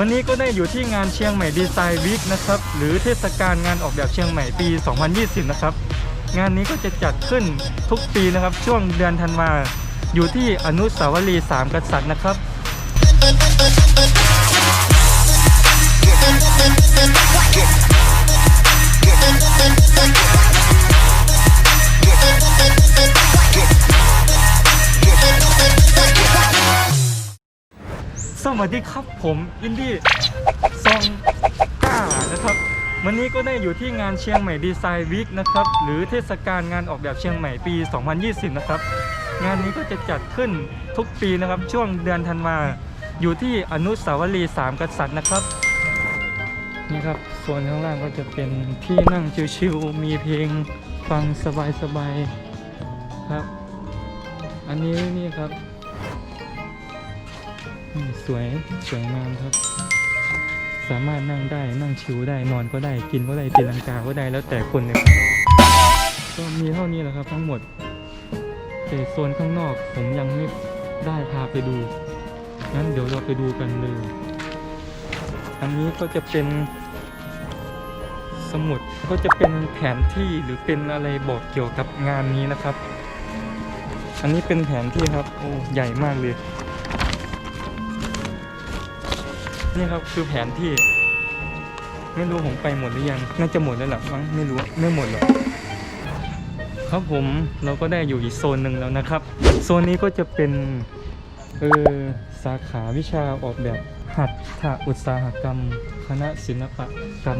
วันนี้ก็ได้อยู่ที่งานเชียงใหม่ดีไซน์วิกนะครับ หรือเทศกาลงานออกแบบเชียงใหม่ปี 2020 นะครับ งานนี้ก็จะจัดขึ้นทุกปีนะครับ ช่วงเดือนธันวาอยู่ที่อนุสาวรีย์สามกษัตริย์นะครับ สวัสดีครับผมอินดี้ซองก้านะครับวันนี้ก็ได้อยู่ที่งานเชียงใหม่ดีไซน์วีคนะครับหรือเทศกาลงานออกแบบเชียงใหม่ปี 2020 นะครับ งานนี้ก็จะจัดขึ้นทุกปีนะครับ ช่วงเดือนธันวาอยู่ที่อนุสาวรีย์สามกษัตริย์นะครับนี่ครับโซนข้างล่างก็จะเป็นที่นั่งชิวๆมีเพลงฟังสบายๆครับ อันนี้นี่ครับ สวยสวยงามครับ สามารถนั่งได้นั่งชิวได้นอนก็ได้กินก็ได้ตีลังกาก็ได้แล้วแต่คนเลยครับก็มีเท่านี้แหละครับ ทั้งหมดแต่โซนข้างนอกผมยังไม่ได้พาไปดูงั้นเดี๋ยวเราไปดูกันเลย อันนี้ก็จะเป็นสมุดก็จะเป็นแผนที่หรือเป็นอะไรบอกเกี่ยวกับงานนี้นะครับ อันนี้เป็นแผนที่ครับโอ้ใหญ่มากเลย นี่ครับคือแผนที่ ไม่รู้ผมไปหมดหรือยัง น่าจะหมดแล้วหรอมั้งไม่รู้ไม่หมดหรอกครับผมเราก็ได้อยู่อีกโซนหนึ่งแล้วนะครับ โซนนี้ก็จะเป็นเออสาขาวิชาออกแบบหัตถอุตสาหกรรม คณะศิลปกรร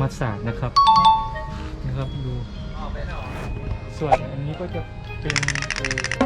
มศาสตร์นะครับนะครับดูส่วนอันนี้ก็จะเป็นเออ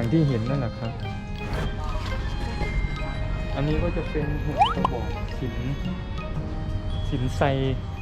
อย่างที่เห็นนั่นแหละครับ อันนี้ก็จะเป็นหุ่นกระบอกหินหินไซ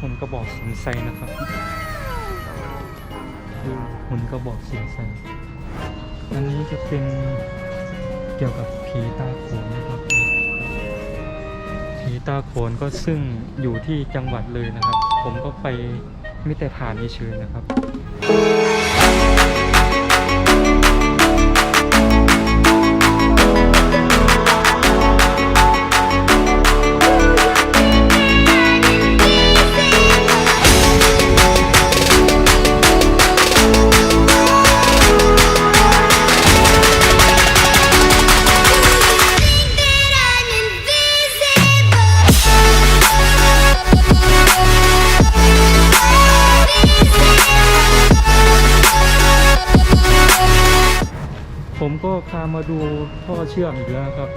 หุ่นกระบอกหินไซนะครับดูหุ่นกระบอกหินไซอันนี้จะเป็นเกี่ยวกับผีตาโขนนะครับผีตาโขนก็ซึ่งอยู่ที่จังหวัดเลยนะครับ ผมก็ไปไม่แต่ผ่านเฉยๆนะครับ ผมก็พามาดูท่อเชื่อมอีกแล้วครับ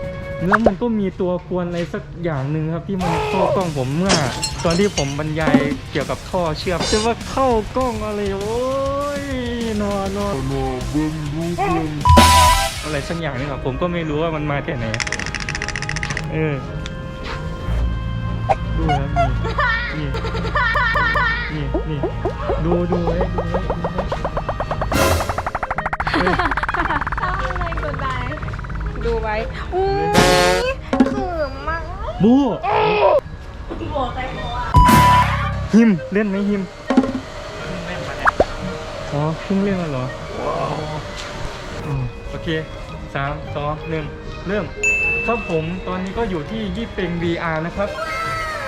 แล้วมันก็มีตัวกวนอะไรสักอย่างหนึ่งครับที่มันเข้ากล้องผมเมื่อ ตอนที่ผมบรรยายเกี่ยวกับท่อเชื่อมจะว่าเข้ากล้องอะไรโอ้ยนอนนอนอะไรสักอย่างนี่ครับผมก็ไม่รู้ว่ามันมาแค่ไหนเออดูครับนี่นี่นี่นี่ดูดูไว้ดูไว้ ดูไว้อุ้ยเขิมมากบูบอกใครบอกว่าฮิมเล่นไหมฮิมอ๋อเพิ่งเล่นมาเหรออืมโอเคสามสองหนึ่งเริ่มครับผมตอนนี้ก็อยู่ที่ยี่เป็ง VR นะครับ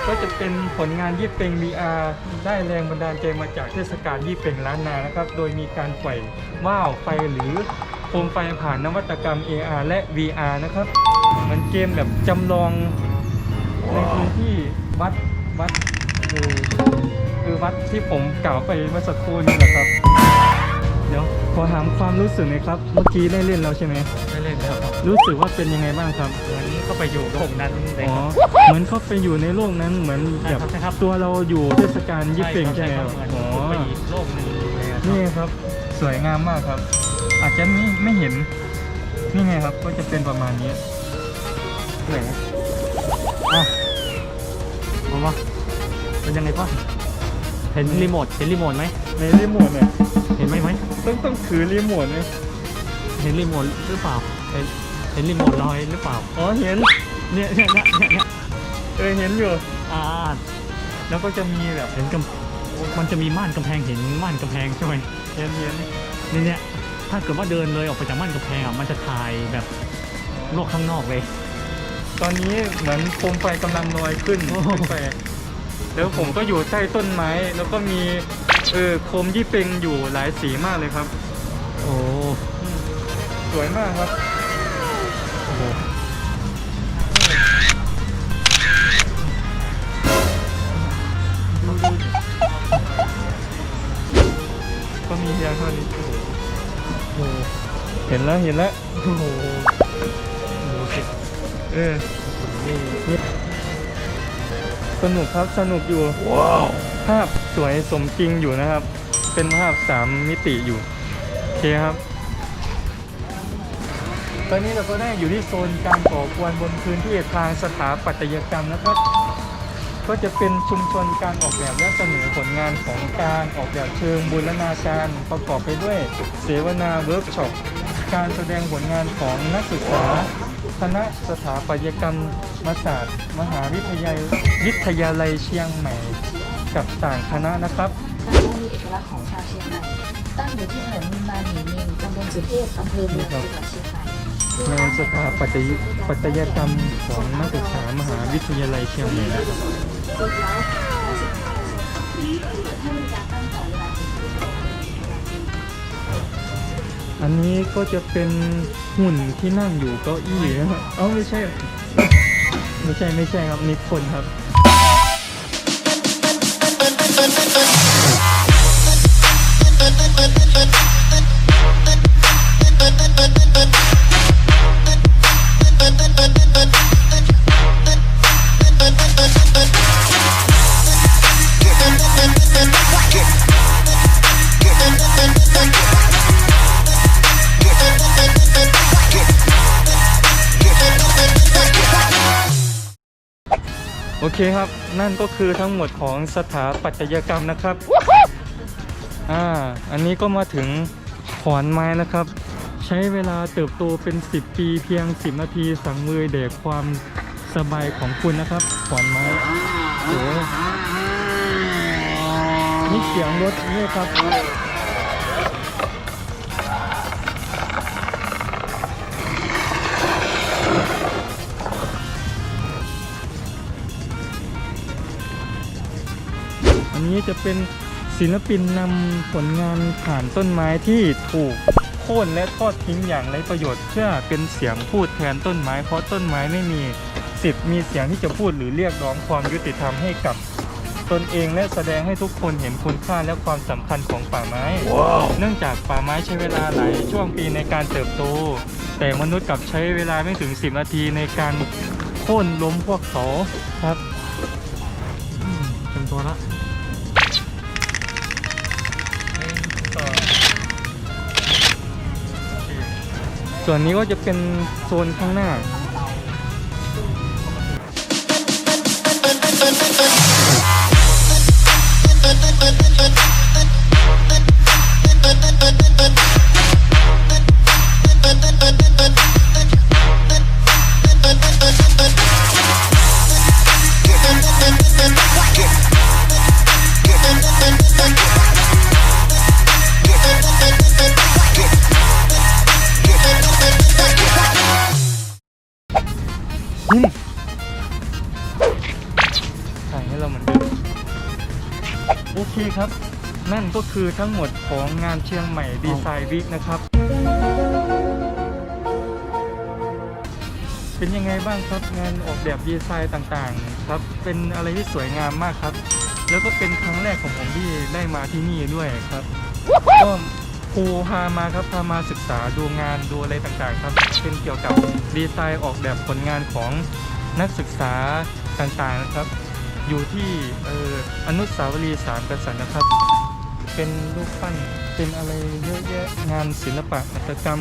ก็จะเป็นผลงานยี่เป็ง VR ได้แรงบันดาลใจมาจากเทศกาลยี่เป็งล้านนานะครับ โดยมีการปล่อยว่าวไฟหรือ โคมไฟผ่านนวัตกรรม AR และ VR นะครับมันเกมแบบจำลองในพื้นที่วัดวัดคือคือวัดที่ผมกล่าวไปเมื่อสักครู่นี่แหละครับ เดี๋ยวขอถามความรู้สึกหน่อยครับ เมื่อกี้ได้เล่นแล้วใช่ไหมไม่เล่นแล้วครับรู้สึกว่าเป็นยังไงบ้างครับเหมือนเข้าไปอยู่โลกนั้นเลยอ๋อครับเหมือนเข้าไปอยู่ในโลกนั้นเหมือนใช่แบบครับใช่ครับตัวเราอยู่เทศกาลยี่เป่งใช่ไหมคครัรับบเหมือนอ๋อเข้าไปอีกโลกหนึ่งเลยอะครับนี่ครับสวยงามมากครับ อาจจะไม่ไม่เห็นนี่ไงครับ ก็จะเป็นประมาณนี้ไหนอะเอามาเป็นยังไงพ่อเห็นรีโมทเห็นรีโมทไหมในรีโมทเนี่ยเห็นไหมไหมต้องต้องถือรีโมทไหมเห็นรีโมทหรือเปล่าเห็นเห็นรีโมทลอยหรือเปล่าอ๋อเห็นเนี่ยเนี่ยเนี่ยเนี่ยเนี่ยเออเห็นอยู่อ่าแล้วก็จะมีแบบเห็นกำมันจะมีม่านกำแพงเห็นม่านกำแพงใช่ไหมเห็นเห็นนี่เนี่ย ถ้าเกิดว่าเดินเลยออกไปจากม่านกำแพงอะมันจะถ่ายแบบโลกข้างนอกเลย ตอนนี้เหมือนโคมไฟกำลังลอยขึ้นโอ้โห ขึ้นไปแล้วผมก็อยู่ใต้ต้นไม้ แล้วก็มีเออโคมยี่เป็งอยู่หลายสีมากเลยครับโอ้อืมสวยมากครับโอ้โหดูดูก็มีเพียงเท่านี้โอ้โห เห็นแล้วเห็นแล้วโอ้โหโอ้โหสิเออนี่สนุกครับสนุกอยู่ว้าวภาพสวยสมจริงอยู่นะครับ เป็นภาพสามมิติอยู่โอเคครับ ตอนนี้เราก็ได้อยู่ที่โซนการก่อกวนบนพื้นที่ทางสถาปัตยกรรมนะครับก็จะเป็นชุมชนการออกแบบและเสนอผลงานของการออกแบบเชิงบูรณาการประกอบไปด้วยเสวนาเวิร์กช็อป การแสดงผลงานของนักศึกษาคณะสถาปัตยกรรมศาสตร์ มหาวิทยาลัยวิทยาลัยเชียงใหม่ กับต่างคณะนะครับร้านมีเอกลักษณ์ของชาวเชียงใหม่ตั้งอยู่ที่ถนนนิมมานหนีนิมตำบลสุเทพอำเภอเมืองจังหวัดเชียงใหม่งานสถาปัตยปัตยกรรมของนักศึกษามหาวิทยาลัยเชียงใหม่นะครับ อันนี้ก็จะเป็นหุ่นที่นั่งอยู่เก้าอี้นะครับเอ้าไม่ใช่ ไม่ใช่ไม่ใช่ครับนี่คนครับโอ เคครับ นั่นก็คือทั้งหมดของสถาปัตยกรรมนะครับ อ่า อันนี้ก็มาถึงขอนไม้นะครับ ใช้เวลาเติบโตเป็น 10 ปีเพียง 10 นาทีสังเวยแด่ความสบายของคุณนะครับ ขอนไม้โอ้นี่เสียงรถนี่ครับ อันนี้จะเป็นศิลปินนำผลงานผ่านต้นไม้ที่ถูกโค่นและทอดทิ้งอย่างไร้ประโยชน์เพื่อเป็นเสียงพูดแทนต้นไม้ เพราะต้นไม้ไม่มีสิทธิ์มีเสียงที่จะพูดหรือเรียกร้องความยุติธรรมให้กับตนเองและแสดงให้ทุกคนเห็นคุณค่าและความสำคัญของป่าไม้เนื่องจากป่าไม้ใช้เวลาหลายช่วงปีในการเติบโต แต่มนุษย์กลับใช้เวลาไม่ถึง 10 นาทีในการโค่นล้มพวกเขาครับอืมเต็มตัวละ ส่วนนี้ก็จะเป็นโซนข้างหน้าอืม นั่นก็คือทั้งหมดของงานเชียงใหม่ดีไซน์วิกนะครับ เป็นยังไงบ้างครับงานออกแบบดีไซน์ต่างๆ ครับเป็นอะไรที่สวยงามมากครับ แล้วก็เป็นครั้งแรกของผมที่ได้มาที่นี่ด้วยครับก็ครูพามาครับพามาศึกษาดูงานดูอะไรต่างๆ ครับ เป็นเกี่ยวกับดีไซน์ออกแบบผลงานของนักศึกษาต่างๆนะครับ อยู่ที่อออนุสาวรีย์สามกษัตริย์นะครับ เป็นรูปปั้น เป็นอะไรเยอะแยะงานศิลปะหัตถกรรม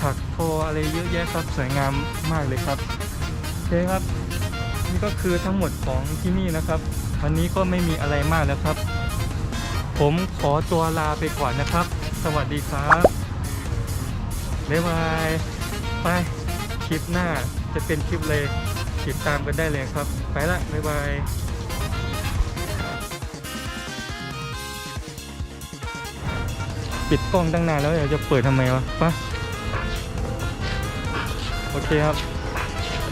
ถักโทออะไรเยอะแยะครับสวยงามมากเลยครับโอเคครับ นี่ก็คือทั้งหมดของที่นี่นะครับวันนี้ก็ไม่มีอะไรมากแล้วครับ ผมขอตัวลาไปก่อนนะครับ สวัสดีครับบ๊ายบายไปคลิปหน้าจะเป็นคลิปเลยติดตามกันได้เลยครับ ไปละบ๊ายบาย ปิดกล้องตั้งนานแล้วเดี๋ยวจะเปิดทำไมวะปะโอเคครับ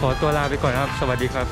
ขอตัวลาไปก่อนครับ สวัสดีครับ